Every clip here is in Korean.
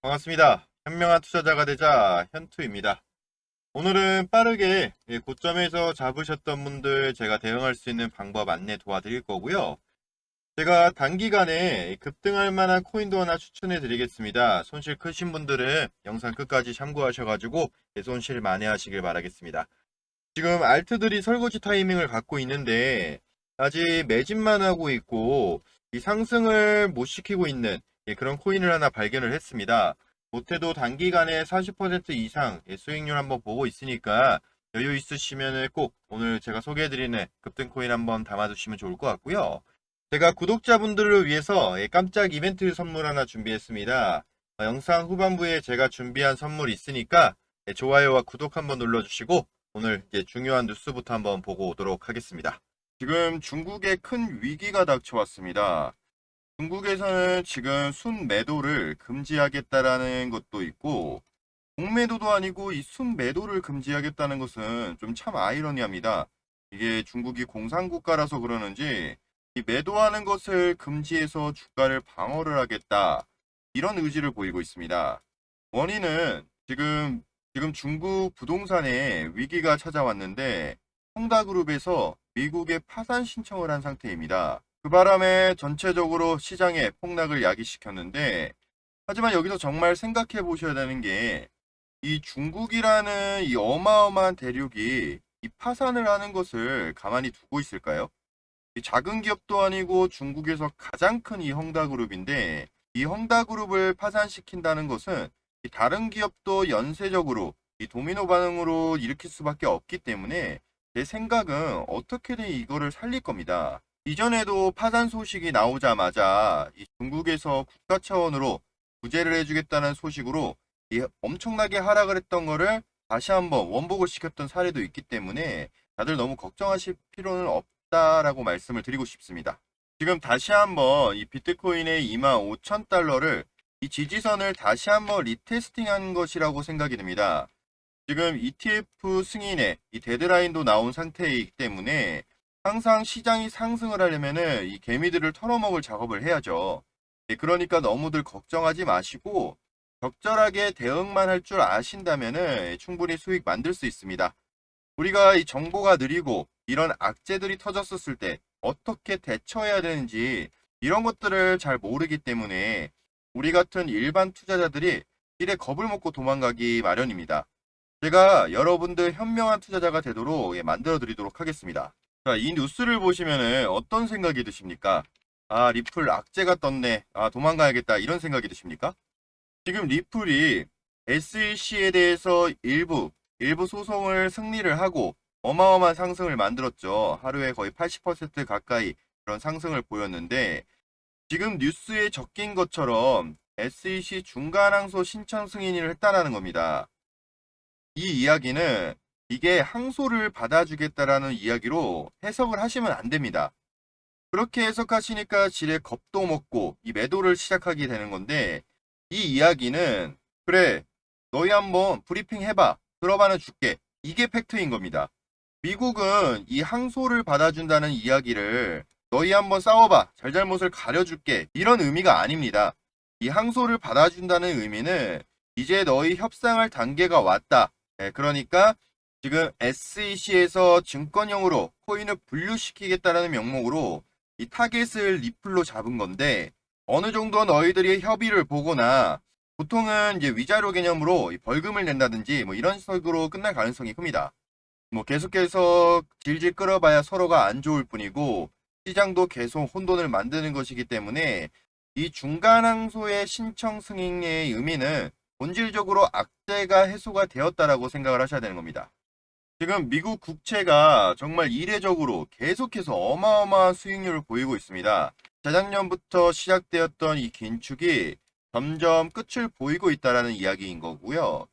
반갑습니다. 현명한 투자자가 되자 현투입니다. 오늘은 빠르게 예, 고점에서 잡으셨던 분들 제가 대응할 수 있는 방법 안내 도와드릴 거고요. 제가 단기간에 급등할 만한 코인도 하나 추천해 드리겠습니다. 손실 크신 분들은 영상 끝까지 참고하셔가지고 예, 손실 만회하시길 바라겠습니다. 지금 알트들이 설거지 타이밍을 갖고 있는데 아직 매집만 하고 있고 이 상승을 못 시키고 있는 예, 그런 코인을 하나 발견을 했습니다. 못해도 단기간에 40% 이상 예, 수익률 한번 보고 있으니까 여유 있으시면 꼭 오늘 제가 소개해드리는 급등 코인 한번 담아두시면 좋을 것 같고요. 제가 구독자분들을 위해서 예, 깜짝 이벤트 선물 하나 준비했습니다. 어, 영상 후반부에 제가 준비한 선물 있으니까 예, 좋아요와 구독 한번 눌러주시고 오늘 중요한 뉴스부터 한번 보고 오도록 하겠습니다. 지금 중국에 큰 위기가 닥쳐왔습니다. 중국에서는 지금 순매도를 금지하겠다라는 것도 있고 공매도도 아니고 이 순매도를 금지하겠다는 것은 좀 참 아이러니합니다. 이게 중국이 공산국가라서 그러는지 이 매도하는 것을 금지해서 주가를 방어를 하겠다 이런 의지를 보이고 있습니다. 원인은 지금 지금 중국 부동산에 위기가 찾아왔는데 홍다그룹에서 미국에 파산 신청을 한 상태입니다. 그 바람에 전체적으로 시장에 폭락을 야기시켰는데 하지만 여기서 정말 생각해 보셔야 되는 게 이 중국이라는 이 어마어마한 대륙이 이 파산을 하는 것을 가만히 두고 있을까요? 이 작은 기업도 아니고 중국에서 가장 큰 이 헝다그룹인데 이 헝다그룹을 파산시킨다는 것은 이 다른 기업도 연쇄적으로 이 도미노 반응으로 일으킬 수밖에 없기 때문에 제 생각은 어떻게든 이거를 살릴 겁니다. 이전에도 파산 소식이 나오자마자 이 중국에서 국가 차원으로 구제를 해주겠다는 소식으로 이 엄청나게 하락을 했던 거를 다시 한번 원복을 시켰던 사례도 있기 때문에 다들 너무 걱정하실 필요는 없다라고 말씀을 드리고 싶습니다. 지금 다시 한번 이 비트코인의 25,000달러를 이 지지선을 다시 한번 리테스팅한 것이라고 생각이 듭니다. 지금 ETF 승인에 이 데드라인도 나온 상태이기 때문에 항상 시장이 상승을 하려면은 이 개미들을 털어먹을 작업을 해야죠. 예, 그러니까 너무들 걱정하지 마시고 적절하게 대응만 할 줄 아신다면은 충분히 수익 만들 수 있습니다. 우리가 이 정보가 느리고 이런 악재들이 터졌었을 때 어떻게 대처해야 되는지 이런 것들을 잘 모르기 때문에 우리 같은 일반 투자자들이 길에 겁을 먹고 도망가기 마련입니다. 제가 여러분들 현명한 투자자가 되도록 예, 만들어 드리도록 하겠습니다. 자, 이 뉴스를 보시면은 어떤 생각이 드십니까? 아, 리플 악재가 떴네. 아, 도망가야겠다. 이런 생각이 드십니까? 지금 리플이 SEC에 대해서 일부, 일부 소송을 승리를 하고 어마어마한 상승을 만들었죠. 하루에 거의 80% 가까이 그런 상승을 보였는데 지금 뉴스에 적힌 것처럼 SEC 중간항소 신청 승인을 했다라는 겁니다. 이 이야기는 이게 항소를 받아주겠다라는 이야기로 해석을 하시면 안 됩니다. 그렇게 해석하시니까 지레 겁도 먹고 이 매도를 시작하게 되는 건데 이 이야기는 그래 너희 한번 브리핑 해봐 들어봐는 줄게 이게 팩트인 겁니다. 미국은 이 항소를 받아준다는 이야기를 너희 한번 싸워봐 잘잘못을 가려줄게 이런 의미가 아닙니다. 이 항소를 받아준다는 의미는 이제 너희 협상할 단계가 왔다. 예, 그러니까 지금 SEC에서 증권형으로 코인을 분류시키겠다라는 명목으로 이 타겟을 리플로 잡은 건데 어느 정도 너희들이 협의를 보거나 보통은 이제 위자료 개념으로 이 벌금을 낸다든지 뭐 이런 식으로 끝날 가능성이 큽니다. 뭐 계속해서 질질 끌어봐야 서로가 안 좋을 뿐이고 시장도 계속 혼돈을 만드는 것이기 때문에 이 중간 항소의 신청 승인의 의미는 본질적으로 악재가 해소가 되었다라고 생각을 하셔야 되는 겁니다. 지금 미국 국채가 정말 이례적으로 계속해서 어마어마한 수익률을 보이고 있습니다. 재작년부터 시작되었던 이 긴축이 점점 끝을 보이고 있다라는 이야기인 거고요.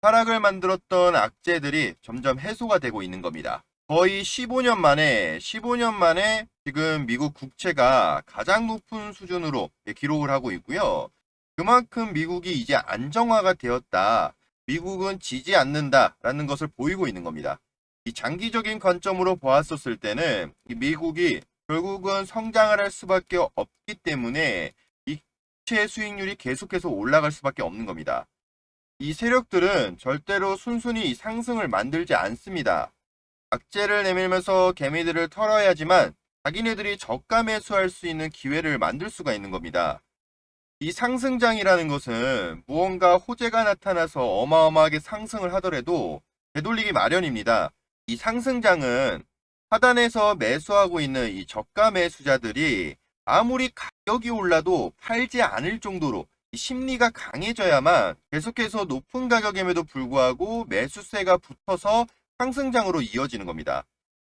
하락을 만들었던 악재들이 점점 해소가 되고 있는 겁니다. 거의 15년 만에 15년 만에 지금 미국 국채가 가장 높은 수준으로 기록을 하고 있고요. 그만큼 미국이 이제 안정화가 되었다. 미국은 지지 않는다라는 것을 보이고 있는 겁니다. 이 장기적인 관점으로 보았었을 때는 이 미국이 결국은 성장을 할 수밖에 없기 때문에 이 시의 수익률이 계속해서 올라갈 수밖에 없는 겁니다. 이 세력들은 절대로 순순히 이 상승을 만들지 않습니다. 악재를 내밀면서 개미들을 털어야지만 자기네들이 저가 매수할 수 있는 기회를 만들 수가 있는 겁니다. 이 상승장이라는 것은 무언가 호재가 나타나서 어마어마하게 상승을 하더라도 되돌리기 마련입니다. 이 상승장은 하단에서 매수하고 있는 이 저가 매수자들이 아무리 가격이 올라도 팔지 않을 정도로 이 심리가 강해져야만 계속해서 높은 가격임에도 불구하고 매수세가 붙어서 상승장으로 이어지는 겁니다.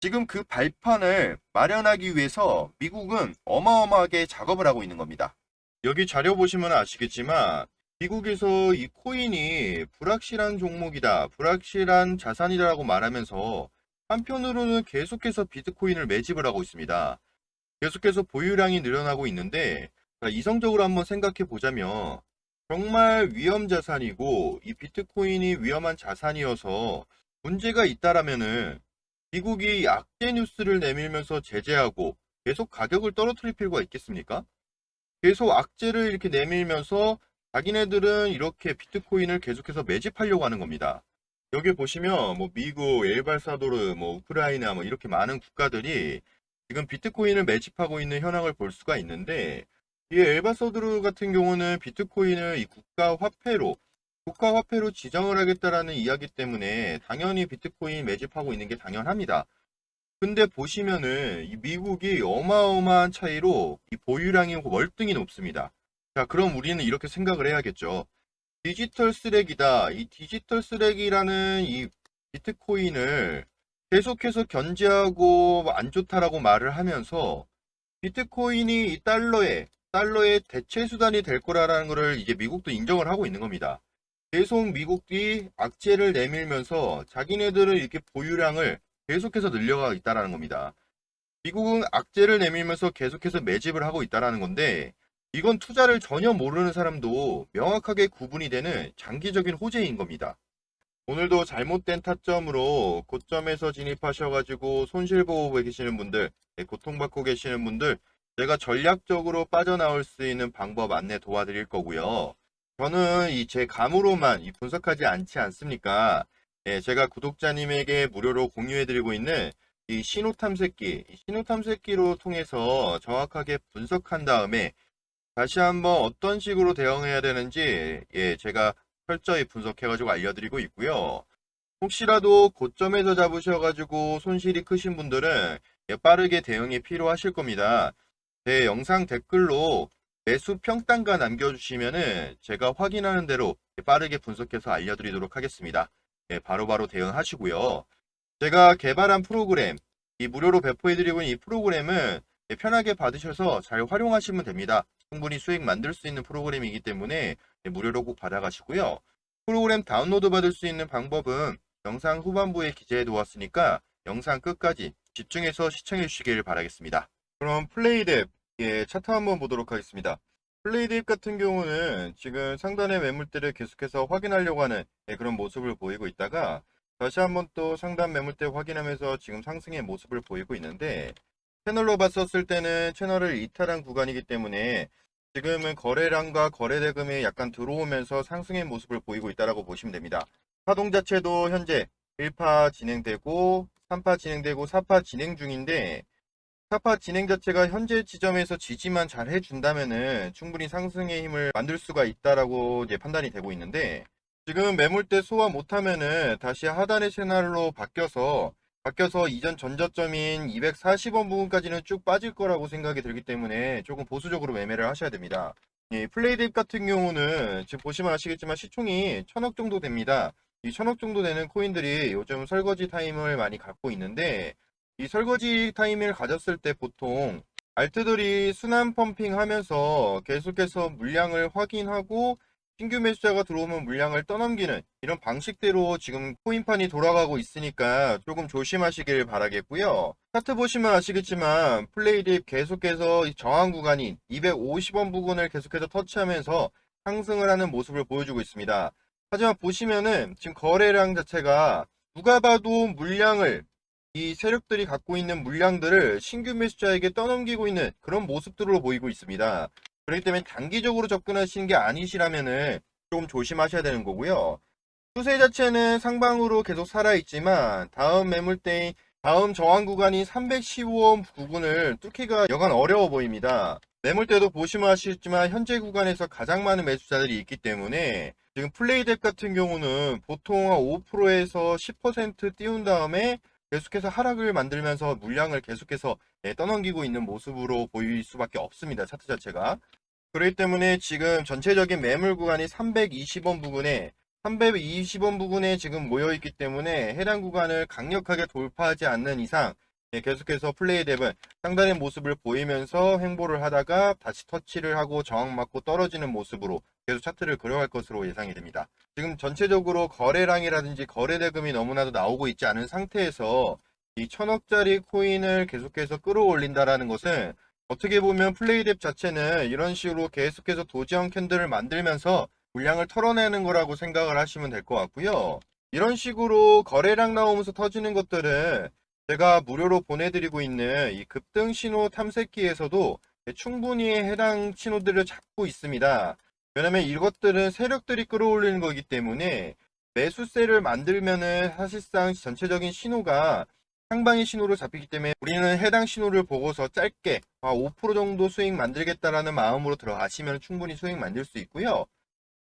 지금 그 발판을 마련하기 위해서 미국은 어마어마하게 작업을 하고 있는 겁니다. 여기 자료 보시면 아시겠지만 미국에서 이 코인이 불확실한 종목이다, 불확실한 자산이라고 말하면서 한편으로는 계속해서 비트코인을 매집을 하고 있습니다. 계속해서 보유량이 늘어나고 있는데 자, 이성적으로 한번 생각해 보자면 정말 위험 자산이고 이 비트코인이 위험한 자산이어서 문제가 있다라면은 미국이 악재 뉴스를 내밀면서 제재하고 계속 가격을 떨어뜨릴 필요가 있겠습니까? 계속 악재를 이렇게 내밀면서 자기네들은 이렇게 비트코인을 계속해서 매집하려고 하는 겁니다. 여기 보시면 뭐 미국, 엘발사도르, 뭐 우크라이나 뭐 이렇게 많은 국가들이 지금 비트코인을 매집하고 있는 현황을 볼 수가 있는데 이 엘바사도르 같은 경우는 비트코인을 이 국가 화폐로 국가 화폐로 지정을 하겠다라는 이야기 때문에 당연히 비트코인 매집하고 있는 게 당연합니다. 근데 보시면은 이 미국이 어마어마한 차이로 이 보유량이 월등히 높습니다. 자, 그럼 우리는 이렇게 생각을 해야겠죠. 디지털 쓰레기다. 이 디지털 쓰레기라는 이 비트코인을 계속해서 견제하고 안 좋다라고 말을 하면서 비트코인이 이 달러에 달러의 대체 수단이 될 거라는 것을 이제 미국도 인정을 하고 있는 겁니다. 계속 미국이 악재를 내밀면서 자기네들은 이렇게 보유량을 계속해서 늘려가고 있다라는 겁니다. 미국은 악재를 내밀면서 계속해서 매집을 하고 있다라는 건데 이건 투자를 전혀 모르는 사람도 명확하게 구분이 되는 장기적인 호재인 겁니다. 오늘도 잘못된 타점으로 고점에서 진입하셔가지고 손실 보고 계시는 분들, 네, 고통받고 계시는 분들, 제가 전략적으로 빠져나올 수 있는 방법 안내 도와드릴 거고요. 저는 이 제 감으로만 이 분석하지 않지 않습니까? 예, 제가 구독자님에게 무료로 공유해드리고 있는 이 신호 탐색기, 이 신호 탐색기로 통해서 정확하게 분석한 다음에 다시 한번 어떤 식으로 대응해야 되는지 예, 제가 철저히 분석해가지고 알려드리고 있고요. 혹시라도 고점에서 잡으셔가지고 손실이 크신 분들은 예, 빠르게 대응이 필요하실 겁니다. 제 영상 댓글로 매수 평단가 남겨주시면은 제가 확인하는 대로 빠르게 분석해서 알려드리도록 하겠습니다. 예, 바로 바로 대응하시고요. 제가 개발한 프로그램, 이 무료로 배포해드리고 있는 이 프로그램은 예, 편하게 받으셔서 잘 활용하시면 됩니다. 충분히 수익 만들 수 있는 프로그램이기 때문에 예, 무료로 꼭 받아가시고요. 프로그램 다운로드 받을 수 있는 방법은 영상 후반부에 기재해 두었으니까 영상 끝까지 집중해서 시청해 주시길 바라겠습니다. 그럼 플레이덱 예, 차트 한번 보도록 하겠습니다. 플레이덱 같은 경우는 지금 상단의 매물대를 계속해서 확인하려고 하는 예, 그런 모습을 보이고 있다가 다시 한번 또 상단 매물대 확인하면서 지금 상승의 모습을 보이고 있는데 채널로 봤었을 때는 채널을 이탈한 구간이기 때문에 지금은 거래량과 거래 대금이 약간 들어오면서 상승의 모습을 보이고 있다라고 보시면 됩니다. 파동 자체도 현재 1파 진행되고 3파 진행되고 4파 진행 중인데 4파 진행 자체가 현재 지점에서 지지만 잘 해준다면은 충분히 상승의 힘을 만들 수가 있다라고 이제 판단이 되고 있는데 지금 매물대 소화 못하면은 다시 하단의 채널로 바뀌어서 바뀌어서 이전 전저점인 240원 부분까지는 쭉 빠질 거라고 생각이 들기 때문에 조금 보수적으로 매매를 하셔야 됩니다. 이 플레이딥 같은 경우는 지금 보시면 아시겠지만 시총이 천억 정도 됩니다. 이 천억 정도 되는 코인들이 요즘 설거지 타임을 많이 갖고 있는데 이 설거지 타임을 가졌을 때 보통 알트들이 순환 펌핑 하면서 계속해서 물량을 확인하고 신규 매수자가 들어오면 물량을 떠넘기는 이런 방식대로 지금 코인판이 돌아가고 있으니까 조금 조심하시길 바라겠고요. 차트 보시면 아시겠지만 플레이딥 계속해서 이 저항 구간인 250원 부근을 계속해서 터치하면서 상승을 하는 모습을 보여주고 있습니다. 하지만 보시면은 지금 거래량 자체가 누가 봐도 물량을 이 세력들이 갖고 있는 물량들을 신규 매수자에게 떠넘기고 있는 그런 모습들로 보이고 있습니다. 그렇기 때문에 단기적으로 접근하시는 게 아니시라면은 좀 조심하셔야 되는 거고요. 추세 자체는 상방으로 계속 살아있지만 다음 매물대인 다음 저항 구간인 315원 부근을 뚫기가 여간 어려워 보입니다. 매물대도 보시면 아시겠지만 현재 구간에서 가장 많은 매수자들이 있기 때문에 지금 플레이덱 같은 경우는 보통 한 5%에서 10% 띄운 다음에 계속해서 하락을 만들면서 물량을 계속해서 예, 떠넘기고 있는 모습으로 보일 수밖에 없습니다. 차트 자체가. 그렇기 때문에 지금 전체적인 매물 구간이 320원 부근에 320원 부근에 지금 모여있기 때문에 해당 구간을 강력하게 돌파하지 않는 이상 예, 계속해서 플레이 덱은 상단의 모습을 보이면서 횡보를 하다가 다시 터치를 하고 저항 맞고 떨어지는 모습으로 계속 차트를 그려갈 것으로 예상이 됩니다. 지금 전체적으로 거래량이라든지 거래 대금이 너무나도 나오고 있지 않은 상태에서 이 천억짜리 코인을 계속해서 끌어올린다라는 것은 어떻게 보면 플레이랩 자체는 이런 식으로 계속해서 도지형 캔들을 만들면서 물량을 털어내는 거라고 생각을 하시면 될 것 같고요. 이런 식으로 거래량 나오면서 터지는 것들은 제가 무료로 보내드리고 있는 이 급등 신호 탐색기에서도 충분히 해당 신호들을 잡고 있습니다. 왜냐면 이것들은 세력들이 끌어올리는 거기 때문에 매수세를 만들면은 사실상 전체적인 신호가 상방의 신호로 잡히기 때문에 우리는 해당 신호를 보고서 짧게 5% 정도 수익 만들겠다라는 마음으로 들어가시면 충분히 수익 만들 수 있고요.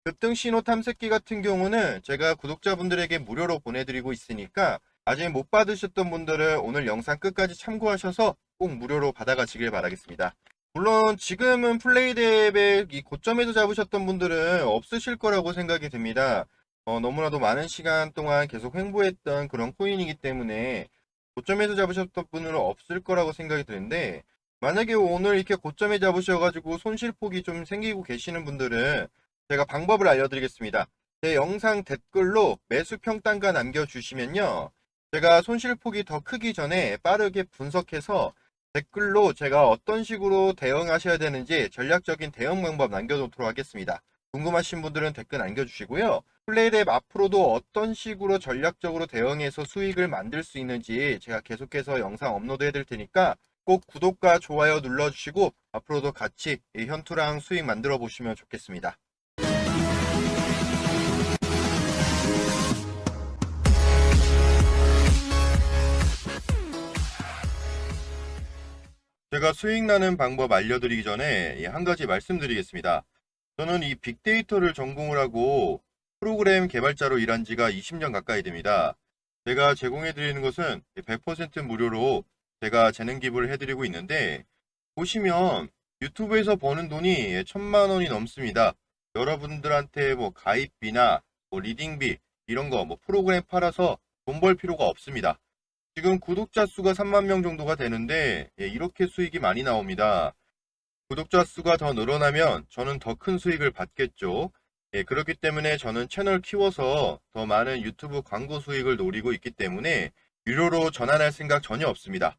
급등 신호 탐색기 같은 경우는 제가 구독자분들에게 무료로 보내드리고 있으니까 아직 못 받으셨던 분들은 오늘 영상 끝까지 참고하셔서 꼭 무료로 받아가시길 바라겠습니다. 물론 지금은 플레이덱의 이 고점에서 잡으셨던 분들은 없으실 거라고 생각이 듭니다. 어, 너무나도 많은 시간 동안 계속 횡보했던 그런 코인이기 때문에 고점에서 잡으셨던 분은 없을 거라고 생각이 드는데 만약에 오늘 이렇게 고점에 잡으셔가지고 손실폭이 좀 생기고 계시는 분들은 제가 방법을 알려드리겠습니다. 제 영상 댓글로 매수 평단가 남겨주시면요. 제가 손실폭이 더 크기 전에 빠르게 분석해서 댓글로 제가 어떤 식으로 대응하셔야 되는지 전략적인 대응 방법 남겨놓도록 하겠습니다. 궁금하신 분들은 댓글 남겨주시고요. 플레이랩 앞으로도 어떤 식으로 전략적으로 대응해서 수익을 만들 수 있는지 제가 계속해서 영상 업로드 해드릴 테니까 꼭 구독과 좋아요 눌러주시고 앞으로도 같이 이 현투랑 수익 만들어 보시면 좋겠습니다. 제가 수익 나는 방법 알려드리기 전에 예, 한 가지 말씀드리겠습니다. 저는 이 빅데이터를 전공을 하고 프로그램 개발자로 일한 지가 20년 가까이 됩니다. 제가 제공해 드리는 것은 100% 무료로 제가 재능 기부를 해드리고 있는데 보시면 유튜브에서 버는 돈이 천만 원이 넘습니다. 여러분들한테 뭐 가입비나 뭐 리딩비 이런 거 뭐 프로그램 팔아서 돈 벌 필요가 없습니다. 지금 구독자 수가 3만 명 정도가 되는데 예, 이렇게 수익이 많이 나옵니다. 구독자 수가 더 늘어나면 저는 더 큰 수익을 받겠죠. 예, 그렇기 때문에 저는 채널 키워서 더 많은 유튜브 광고 수익을 노리고 있기 때문에 유료로 전환할 생각 전혀 없습니다.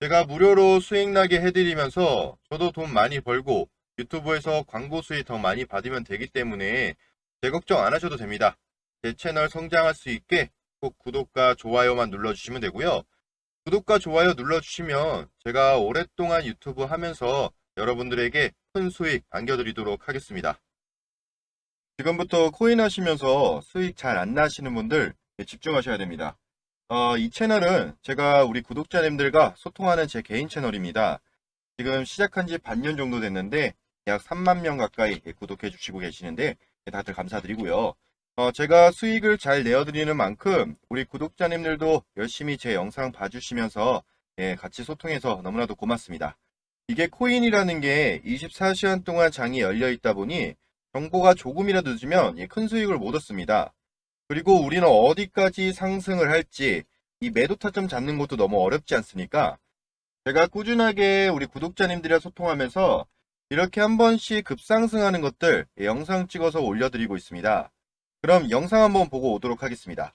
제가 무료로 수익 나게 해드리면서 저도 돈 많이 벌고 유튜브에서 광고 수익 더 많이 받으면 되기 때문에 제 걱정 안 하셔도 됩니다. 제 채널 성장할 수 있게 꼭 구독과 좋아요만 눌러주시면 되고요. 구독과 좋아요 눌러주시면 제가 오랫동안 유튜브 하면서 여러분들에게 큰 수익 안겨드리도록 하겠습니다. 지금부터 코인 하시면서 수익 잘 안 나시는 분들 집중하셔야 됩니다. 어, 이 채널은 제가 우리 구독자님들과 소통하는 제 개인 채널입니다. 지금 시작한 지 반년 정도 됐는데 약 3만 명 가까이 구독해 주시고 계시는데 다들 감사드리고요. 어, 제가 수익을 잘 내어드리는 만큼 우리 구독자님들도 열심히 제 영상 봐주시면서 예, 같이 소통해서 너무나도 고맙습니다. 이게 코인이라는 게 24시간 동안 장이 열려 있다 보니 정보가 조금이라도 늦으면 예, 큰 수익을 못 얻습니다. 그리고 우리는 어디까지 상승을 할지 이 매도 타점 잡는 것도 너무 어렵지 않습니까? 제가 꾸준하게 우리 구독자님들이랑 소통하면서 이렇게 한 번씩 급상승하는 것들 예, 영상 찍어서 올려드리고 있습니다. 그럼 영상 한번 보고 오도록 하겠습니다.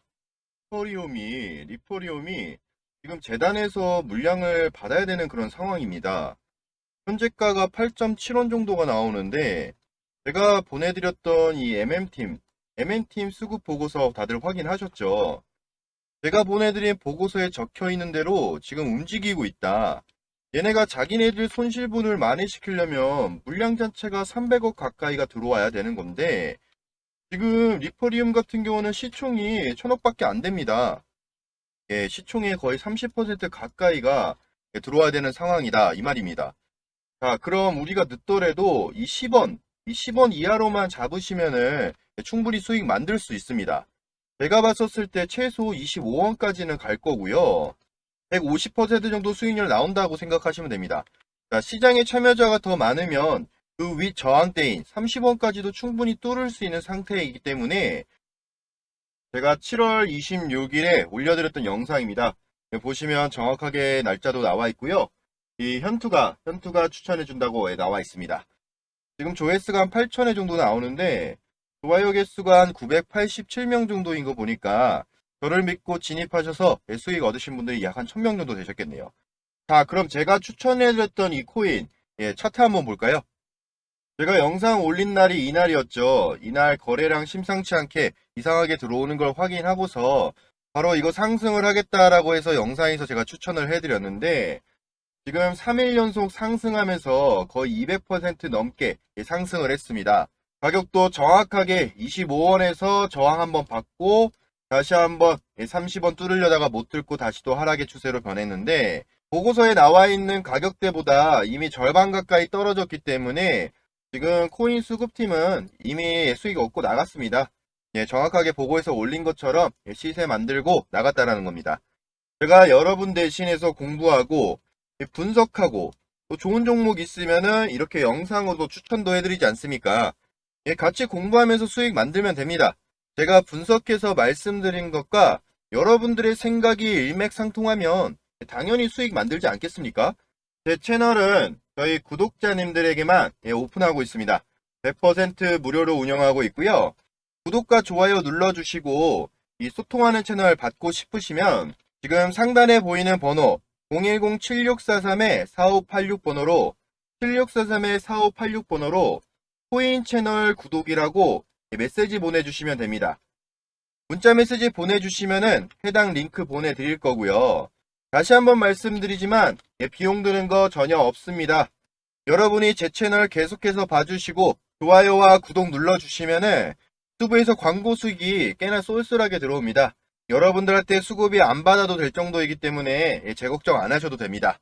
리포리움이 리포리움이 지금 재단에서 물량을 받아야 되는 그런 상황입니다. 현재가가 8.7원 정도가 나오는데 제가 보내드렸던 이 MM팀 MM팀 수급 보고서 다들 확인하셨죠? 제가 보내드린 보고서에 적혀 있는 대로 지금 움직이고 있다. 얘네가 자기네들 손실분을 만회시키려면 물량 자체가 300억 가까이가 들어와야 되는 건데 지금 리퍼리움 같은 경우는 시총이 1000억밖에 안 됩니다. 예, 시총의 거의 30% 가까이가 들어와야 되는 상황이다 이 말입니다. 자, 그럼 우리가 늦더라도 이 10원, 이 10원 이하로만 잡으시면은 충분히 수익 만들 수 있습니다. 제가 봤었을 때 최소 25원까지는 갈 거고요. 150% 정도 수익률 나온다고 생각하시면 됩니다. 자, 시장에 참여자가 더 많으면 그 윗 저항대인 30원까지도 충분히 뚫을 수 있는 상태이기 때문에 제가 7월 26일에 올려드렸던 영상입니다. 보시면 정확하게 날짜도 나와 있고요. 이 현투가 현투가 추천해 준다고 나와 있습니다. 지금 조회수가 한 8천회 정도 나오는데 좋아요 개수가 한 987명 정도인 거 보니까 저를 믿고 진입하셔서 수익 얻으신 분들이 약 한 1000명 정도 되셨겠네요. 자, 그럼 제가 추천해드렸던 이 코인, 예, 차트 한번 볼까요? 제가 영상 올린 날이 이날이었죠. 이날 거래량 심상치 않게 이상하게 들어오는 걸 확인하고서 바로 이거 상승을 하겠다라고 해서 영상에서 제가 추천을 해드렸는데 지금 3일 연속 상승하면서 거의 200% 넘게 상승을 했습니다. 가격도 정확하게 25원에서 저항 한번 받고 다시 한번 30원 뚫으려다가 못 뚫고 다시 또 하락의 추세로 변했는데 보고서에 나와 있는 가격대보다 이미 절반 가까이 떨어졌기 때문에 지금 코인 수급팀은 이미 수익 얻고 나갔습니다. 예, 정확하게 보고에서 올린 것처럼 시세 만들고 나갔다라는 겁니다. 제가 여러분 대신해서 공부하고 분석하고 또 좋은 종목 있으면은 이렇게 영상으로도 추천도 해드리지 않습니까? 예, 같이 공부하면서 수익 만들면 됩니다. 제가 분석해서 말씀드린 것과 여러분들의 생각이 일맥상통하면 당연히 수익 만들지 않겠습니까? 제 채널은 저희 구독자님들에게만 예, 오픈하고 있습니다. 100% 무료로 운영하고 있고요. 구독과 좋아요 눌러주시고 이 소통하는 채널 받고 싶으시면 지금 상단에 보이는 번호 010-7643-4586번호로 7643-4586번호로 코인 채널 구독이라고 메시지 보내주시면 됩니다. 문자 메시지 보내주시면은 해당 링크 보내드릴 거고요. 다시 한번 말씀드리지만 예, 비용 드는 거 전혀 없습니다. 여러분이 제 채널 계속해서 봐주시고 좋아요와 구독 눌러주시면은 유튜브에서 광고 수익이 꽤나 쏠쏠하게 들어옵니다. 여러분들한테 수급이 안 받아도 될 정도이기 때문에 예, 제 걱정 안 하셔도 됩니다.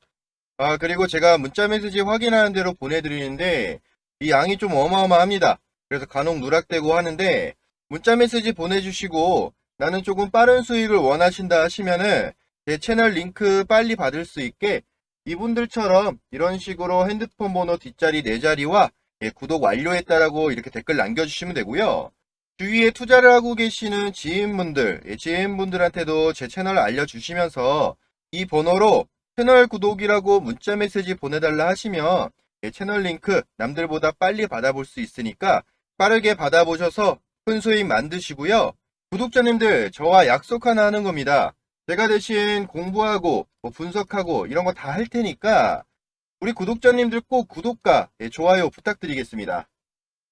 아 그리고 제가 문자 메시지 확인하는 대로 보내드리는데 이 양이 좀 어마어마합니다. 그래서 간혹 누락되고 하는데 문자 메시지 보내주시고 나는 조금 빠른 수익을 원하신다 하시면은 제 채널 링크 빨리 받을 수 있게 이분들처럼 이런 식으로 핸드폰 번호 뒷자리 네 자리와 예, 구독 완료했다라고 이렇게 댓글 남겨주시면 되고요. 주위에 투자를 하고 계시는 지인분들, 예, 지인분들한테도 제 채널을 알려주시면서 이 번호로 채널 구독이라고 문자 메시지 보내달라 하시면 예, 채널 링크 남들보다 빨리 받아볼 수 있으니까 빠르게 받아보셔서 큰 수익 만드시고요. 구독자님들 저와 약속 하나 하는 겁니다. 제가 대신 공부하고 뭐 분석하고 이런 거 다 할 테니까 우리 구독자님들 꼭 구독과 예, 좋아요 부탁드리겠습니다.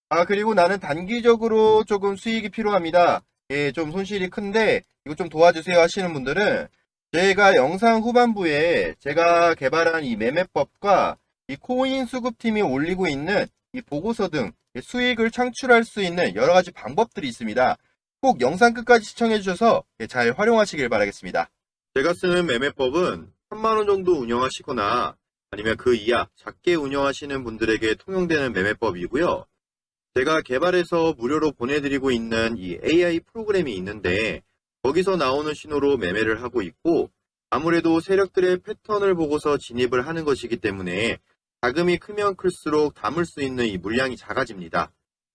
아 그리고 나는 단기적으로 조금 수익이 필요합니다. 예, 좀 손실이 큰데 이거 좀 도와주세요 하시는 분들은 제가 영상 후반부에 제가 개발한 이 매매법과 이 코인 수급팀이 올리고 있는 이 보고서 등 수익을 창출할 수 있는 여러 가지 방법들이 있습니다. 꼭 영상 끝까지 시청해 주셔서 잘 활용하시길 바라겠습니다. 제가 쓰는 매매법은 3만원 정도 운영하시거나 아니면 그 이하 작게 운영하시는 분들에게 통용되는 매매법이고요. 제가 개발해서 무료로 보내드리고 있는 이 AI 프로그램이 있는데 거기서 나오는 신호로 매매를 하고 있고 아무래도 세력들의 패턴을 보고서 진입을 하는 것이기 때문에 자금이 크면 클수록 담을 수 있는 이 물량이 작아집니다.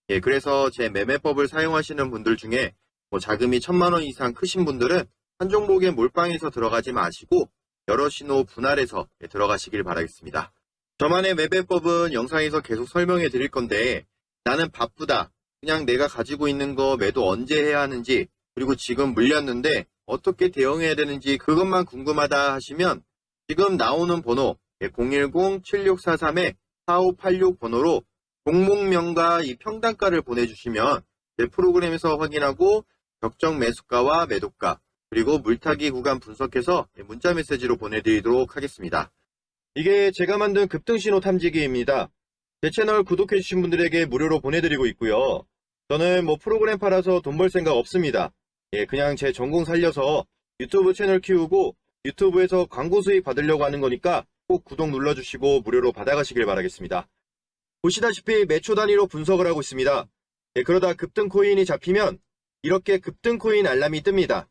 예, 그래서 제 매매법을 사용하시는 분들 중에 뭐 자금이 천만 원 이상 크신 분들은 한 종목에 몰빵해서 들어가지 마시고 여러 신호 분할해서 예, 들어가시길 바라겠습니다. 저만의 매매법은 영상에서 계속 설명해 드릴 건데 나는 바쁘다. 그냥 내가 가지고 있는 거 매도 언제 해야 하는지 그리고 지금 물렸는데 어떻게 대응해야 되는지 그것만 궁금하다 하시면 지금 나오는 번호 010-7643-4586 번호로 종목명과 이 평단가를 보내주시면 내 프로그램에서 확인하고 적정 매수가와 매도가 그리고 물타기 구간 분석해서 문자 메시지로 보내드리도록 하겠습니다. 이게 제가 만든 급등신호 탐지기입니다. 제 채널 구독해주신 분들에게 무료로 보내드리고 있고요. 저는 뭐 프로그램 팔아서 돈 벌 생각 없습니다. 예, 그냥 제 전공 살려서 유튜브 채널 키우고 유튜브에서 광고 수익 받으려고 하는 거니까 꼭 구독 눌러주시고 무료로 받아가시길 바라겠습니다. 보시다시피 매초 단위로 분석을 하고 있습니다. 예, 그러다 급등 코인이 잡히면 이렇게 급등 코인 알람이 뜹니다.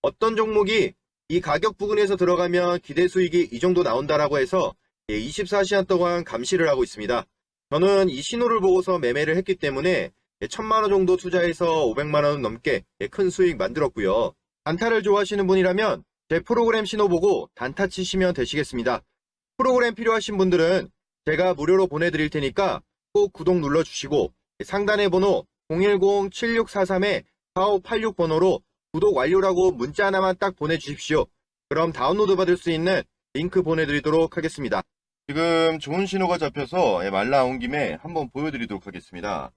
어떤 종목이 이 가격 부근에서 들어가면 기대 수익이 이 정도 나온다라고 해서 24시간 동안 감시를 하고 있습니다. 저는 이 신호를 보고서 매매를 했기 때문에 1000만원 정도 투자해서 500만원 넘게 큰 수익 만들었고요. 단타를 좋아하시는 분이라면 제 프로그램 신호 보고 단타 치시면 되시겠습니다. 프로그램 필요하신 분들은 제가 무료로 보내드릴 테니까 꼭 구독 눌러주시고 상단의 번호 010-7643-4586 번호로 구독 완료라고 문자 하나만 딱 보내주십시오. 그럼 다운로드 받을 수 있는 링크 보내드리도록 하겠습니다. 지금 좋은 신호가 잡혀서 예, 말 나온 김에 한번 보여드리도록 하겠습니다.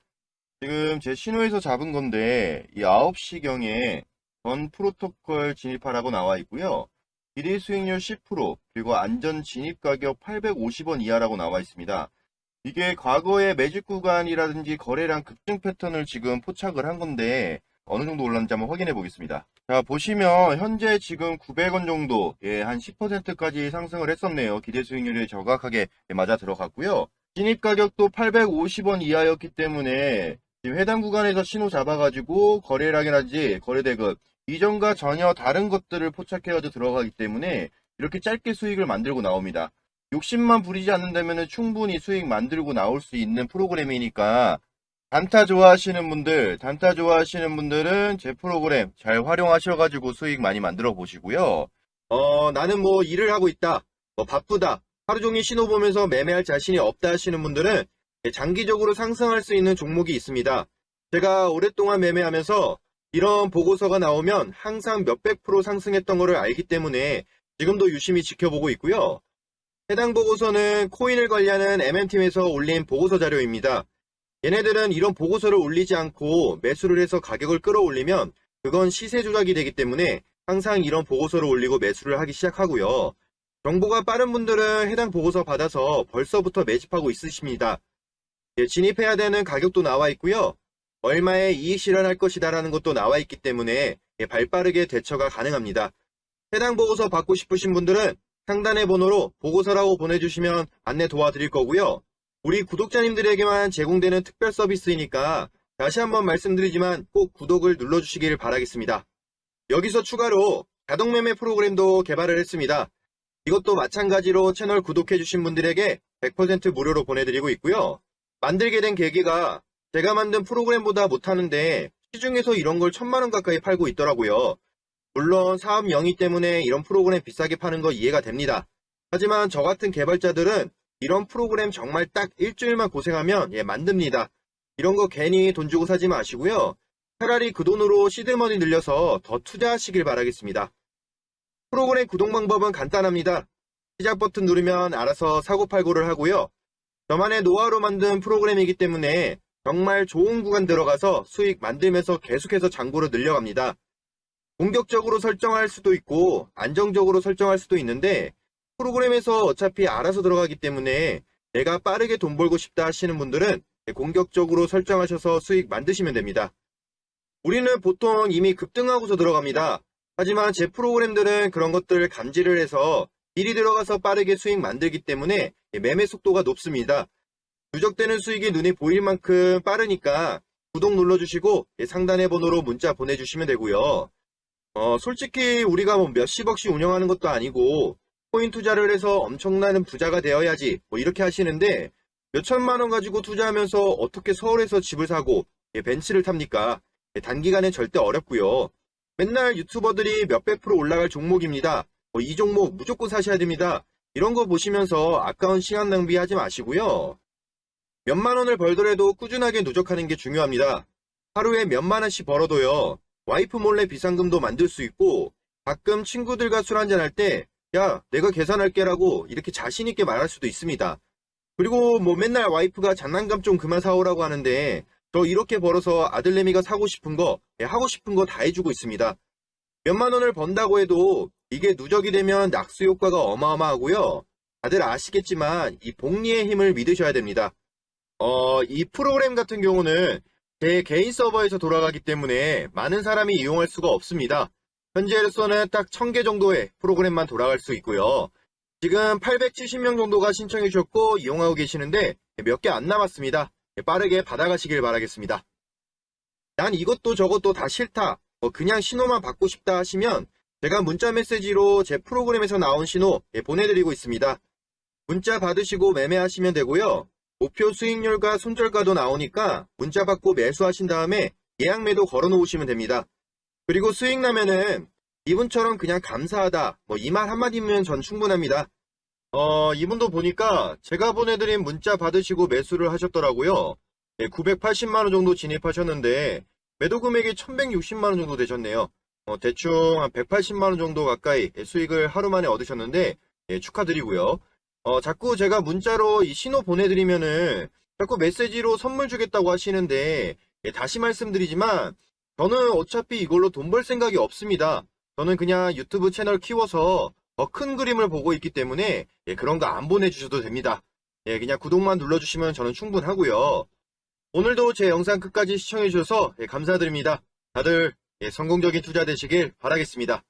지금 제 신호에서 잡은 건데 이 9시경에 전 프로토콜 진입하라고 나와 있고요. 기대 수익률 10% 그리고 안전 진입 가격 850원 이하라고 나와 있습니다. 이게 과거의 매직 구간이라든지 거래량 급증 패턴을 지금 포착을 한 건데 어느 정도 올랐는지 한번 확인해 보겠습니다. 자 보시면 현재 지금 900원 정도 예, 한 10%까지 상승을 했었네요. 기대 수익률이 정확하게 맞아 들어갔고요. 진입 가격도 850원 이하였기 때문에 지금 해당 구간에서 신호 잡아가지고 거래량이라든지 거래대금 이전과 전혀 다른 것들을 포착해가지고 들어가기 때문에 이렇게 짧게 수익을 만들고 나옵니다. 욕심만 부리지 않는다면 충분히 수익 만들고 나올 수 있는 프로그램이니까 단타 좋아하시는 분들, 단타 좋아하시는 분들은 제 프로그램 잘 활용하셔가지고 수익 많이 만들어 보시고요. 어, 나는 뭐 일을 하고 있다, 뭐 바쁘다, 하루 종일 신호 보면서 매매할 자신이 없다 하시는 분들은 장기적으로 상승할 수 있는 종목이 있습니다. 제가 오랫동안 매매하면서 이런 보고서가 나오면 항상 몇백 프로 상승했던 것을 알기 때문에 지금도 유심히 지켜보고 있고요. 해당 보고서는 코인을 관리하는 MM팀에서 올린 보고서 자료입니다. 얘네들은 이런 보고서를 올리지 않고 매수를 해서 가격을 끌어올리면 그건 시세 조작이 되기 때문에 항상 이런 보고서를 올리고 매수를 하기 시작하고요. 정보가 빠른 분들은 해당 보고서 받아서 벌써부터 매집하고 있으십니다. 예, 진입해야 되는 가격도 나와 있고요. 얼마에 이익 실현할 것이다라는 것도 나와 있기 때문에 예, 발빠르게 대처가 가능합니다. 해당 보고서 받고 싶으신 분들은 상단의 번호로 보고서라고 보내주시면 안내 도와드릴 거고요. 우리 구독자님들에게만 제공되는 특별 서비스이니까 다시 한번 말씀드리지만 꼭 구독을 눌러주시길 바라겠습니다. 여기서 추가로 자동매매 프로그램도 개발을 했습니다. 이것도 마찬가지로 채널 구독해주신 분들에게 100% 무료로 보내드리고 있고요. 만들게 된 계기가 제가 만든 프로그램보다 못하는데 시중에서 이런 걸 천만 원 가까이 팔고 있더라고요. 물론 사업 영위 때문에 이런 프로그램 비싸게 파는 거 이해가 됩니다. 하지만 저 같은 개발자들은 이런 프로그램 정말 딱 일주일만 고생하면 예, 만듭니다. 이런 거 괜히 돈 주고 사지 마시고요. 차라리 그 돈으로 시드머니 늘려서 더 투자하시길 바라겠습니다. 프로그램 구독 방법은 간단합니다. 시작 버튼 누르면 알아서 사고팔고를 하고요. 저만의 노하우로 만든 프로그램이기 때문에 정말 좋은 구간 들어가서 수익 만들면서 계속해서 잔고를 늘려갑니다. 공격적으로 설정할 수도 있고 안정적으로 설정할 수도 있는데 프로그램에서 어차피 알아서 들어가기 때문에 내가 빠르게 돈 벌고 싶다 하시는 분들은 공격적으로 설정하셔서 수익 만드시면 됩니다. 우리는 보통 이미 급등하고서 들어갑니다. 하지만 제 프로그램들은 그런 것들을 감지를 해서 미리 들어가서 빠르게 수익 만들기 때문에 매매 속도가 높습니다. 누적되는 수익이 눈에 보일 만큼 빠르니까 구독 눌러주시고 상단의 번호로 문자 보내주시면 되고요. 어, 솔직히 우리가 뭐 몇십억씩 운영하는 것도 아니고 코인 투자를 해서 엄청나는 부자가 되어야지 뭐 이렇게 하시는데 몇천만 원 가지고 투자하면서 어떻게 서울에서 집을 사고 예, 벤츠를 탑니까? 예, 단기간에 절대 어렵고요. 맨날 유튜버들이 몇백 프로 올라갈 종목입니다. 뭐 이 종목 무조건 사셔야 됩니다. 이런 거 보시면서 아까운 시간 낭비하지 마시고요. 몇만 원을 벌더라도 꾸준하게 누적하는 게 중요합니다. 하루에 몇만 원씩 벌어도요. 와이프 몰래 비상금도 만들 수 있고 가끔 친구들과 술 한잔 할 때 야 내가 계산할게 라고 이렇게 자신 있게 말할 수도 있습니다. 그리고 뭐 맨날 와이프가 장난감 좀 그만 사오라고 하는데 저 이렇게 벌어서 아들내미가 사고 싶은 거 예, 하고 싶은 거 다 해주고 있습니다. 몇만 원을 번다고 해도 이게 누적이 되면 낙수 효과가 어마어마하고요. 다들 아시겠지만 이 복리의 힘을 믿으셔야 됩니다. 어, 이 프로그램 같은 경우는 제 개인 서버에서 돌아가기 때문에 많은 사람이 이용할 수가 없습니다. 현재로서는 딱 1000개 정도의 프로그램만 돌아갈 수 있고요. 지금 870명 정도가 신청해 주셨고 이용하고 계시는데 몇 개 안 남았습니다. 빠르게 받아가시길 바라겠습니다. 난 이것도 저것도 다 싫다. 뭐 그냥 신호만 받고 싶다 하시면 제가 문자 메시지로 제 프로그램에서 나온 신호 예, 보내드리고 있습니다. 문자 받으시고 매매하시면 되고요. 목표 수익률과 손절가도 나오니까 문자 받고 매수하신 다음에 예약 매도 걸어 놓으시면 됩니다. 그리고 수익 나면은 이분처럼 그냥 감사하다 뭐 이 말 한마디면 전 충분합니다. 어 이분도 보니까 제가 보내드린 문자 받으시고 매수를 하셨더라고요. 980만원 정도 진입하셨는데 매도 금액이 1160만원 정도 되셨네요. 어, 대충 한 180만원 정도 가까이 수익을 하루 만에 얻으셨는데 예, 축하드리고요. 어, 자꾸 제가 문자로 이 신호 보내드리면은 자꾸 메시지로 선물 주겠다고 하시는데 예, 다시 말씀드리지만 저는 어차피 이걸로 돈 벌 생각이 없습니다. 저는 그냥 유튜브 채널 키워서 더 큰 그림을 보고 있기 때문에 예, 그런 거 안 보내주셔도 됩니다. 예, 그냥 구독만 눌러주시면 저는 충분하고요. 오늘도 제 영상 끝까지 시청해주셔서 예, 감사드립니다. 다들 예, 성공적인 투자 되시길 바라겠습니다.